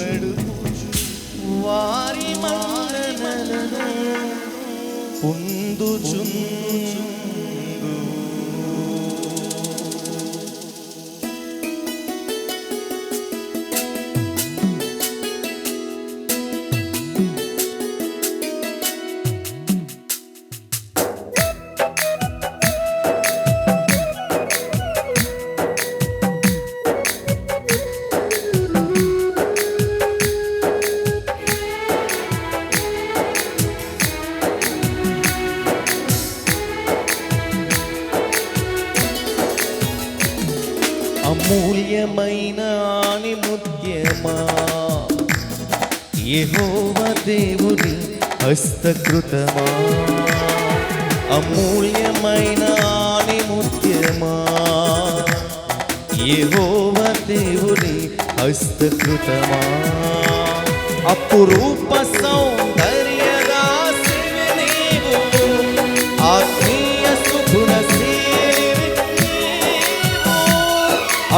నడుపుచు అమూల్యమైన ఆణిముత్యమా యహోవ దేవుని హస్తకృతమా? అమూల్యమైన ఆణిముత్యమా యహోవ దేవుని హస్తకృతమా? అపురూప సౌ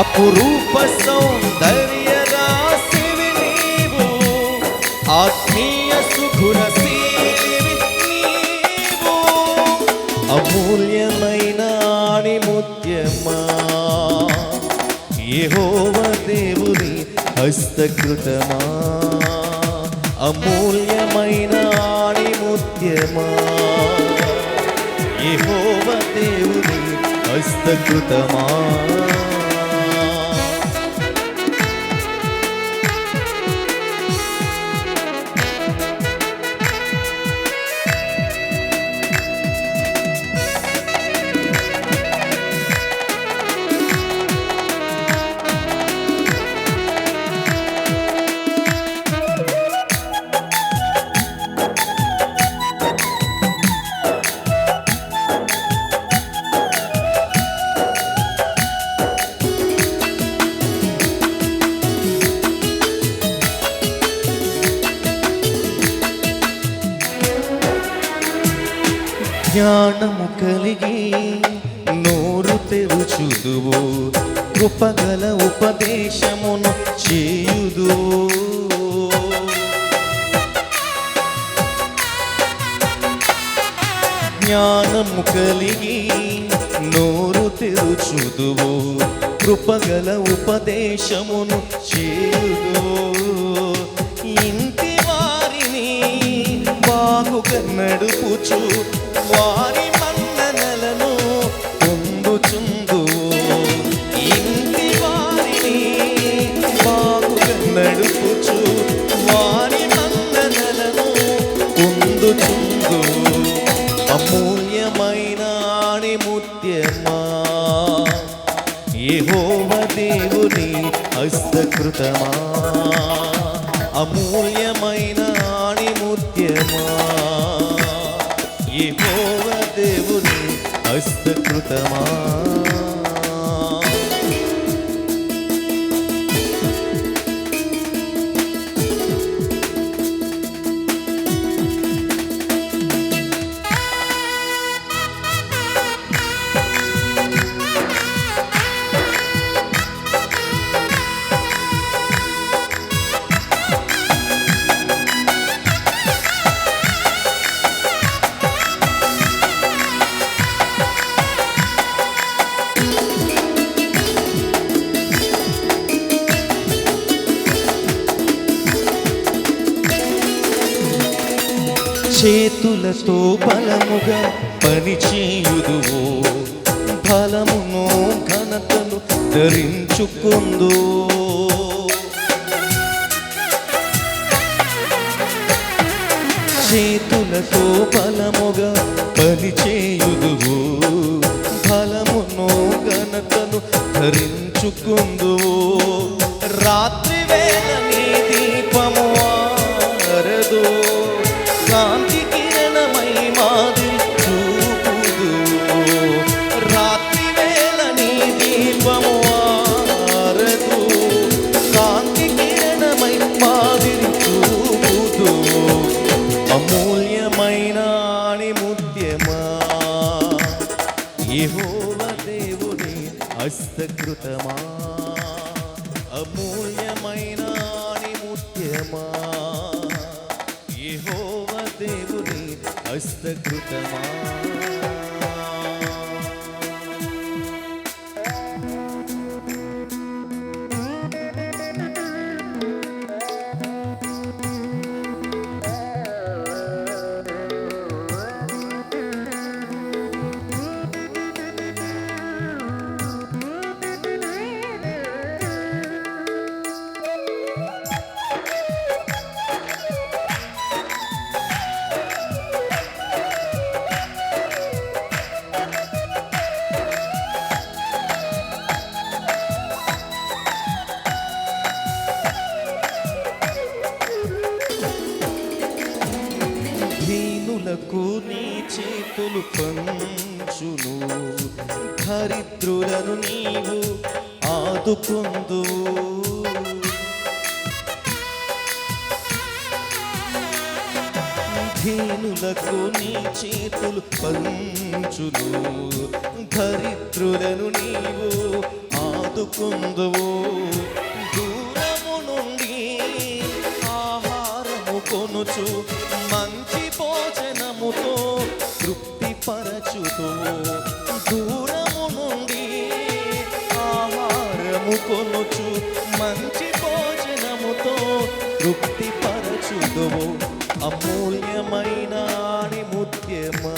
అపురూప సౌందర్య రాశివి నీవు. ఆత్మీయ సుఖుర నీవు. అమూల్యమైన ఆణిముత్యమా. యహోవ దేవుని హస్తకృతమా. అమూల్యమైన ఆణిముత్యమా. యహోవ దేవుని హస్తకృతమా. జ్ఞానము కలిగి నోరు తెరుచుదువు కృపగల ఉపదేశమును చేయుదు జ్ఞానము కలిగి నోరు తెరుచుదువు కృపగల ఉపదేశమును చేయుదు ఇంటి వారిని బాగుగా నడుపుచు వారి మన్ననలను పొందుచుందు ఇంటి వారిని బాగుగా నడుపుచు వారి మన్ననలను పొందుచుందు అమూల్యమైన ఆణిముత్యమా యెహోవ దేవుని హస్తకృతమా. అమూల్య పోవ దేవుని హస్తకృతమా చేతులతో బలముగా పని చేయుదు బలమును ఘనతను ధరించుకుందో. చేతులతో బలముగా పని చేయుదు బలమును ఘనతను ధరించుకుందు. రాత్రి వేళ నీ దీపము ఆరదో. కాంతి కిరణమై మాదిరి చూపుదు రాత్రి వేళ నీ దీపము ఆరదు కాంతి కిరణమై మాదిరి చూపుదు అమూల్యమైన ముత్యమా యెహోవ దేవుని హస్తకృతమా. దేవుని హస్తకృతమా దీనులకు నీ చేతులు పంచును. దరిద్రులను నీవు ఆదుకుందు. ధీనులకు నీ చేతులు పంచును. దరిద్రులను నీవు ఆదుకుందువు. దూరము నుండి ఆహారము కొనుచు మంచి భోజనం పరచుతూ దూరము నుండి ఆహారము కొనుచు మంచి భోజనముతో తృప్తి పరచుదువు అమూల్యమైన ముత్యమా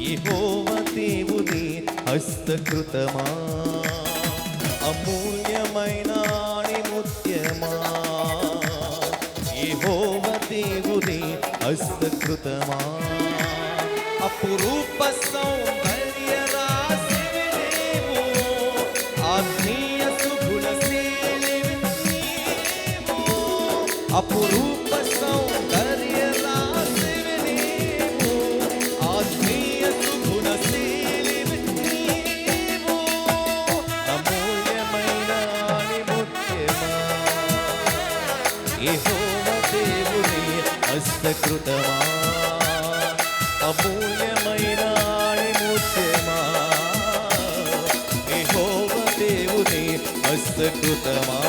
యెహోవ దేవుని హస్తకృతమా. అమూల్యమైన ముత్యమా యెహోవ దేవుని హస్తకృతమా. అపురూప సౌందర్య రాశివి ఆత్మీయ సుగుణశీలివి నీవు అపురూప సౌందర్య రాశివి ఆత్మీయ సుగుణశీలివి నీవు అమూల్యమైన దేవుని హస్తకృతమా ముత్యమా యెహోవ దేవుని హస్తకృతమా